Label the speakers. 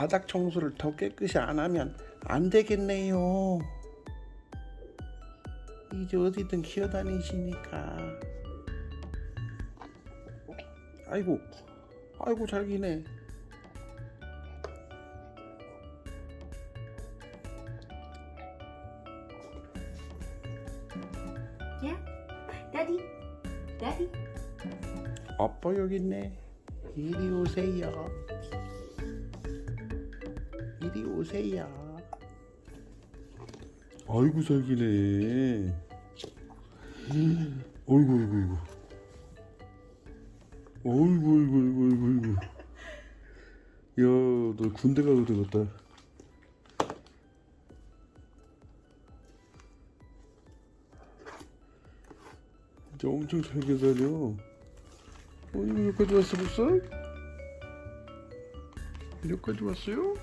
Speaker 1: 바닥 청소를 더 깨끗이 안 하면 안 되겠네요. 이제 어디든 기어다니시니까. 아이고, 아이고 잘 기네.
Speaker 2: Yeah? Daddy? Daddy?
Speaker 1: 아빠 여기 있네. 이리 오세요. 이리 오세요. 아이고 잘 기네. 어이구 어이구 어이구. 어이구 어이구 어이구 어이구 어이구. 야, 너 군대 가도 되겠다. 진짜 엄청 잘 기다려. 어, 이거 여기까지 왔어 벌써? 여기까지 왔어요?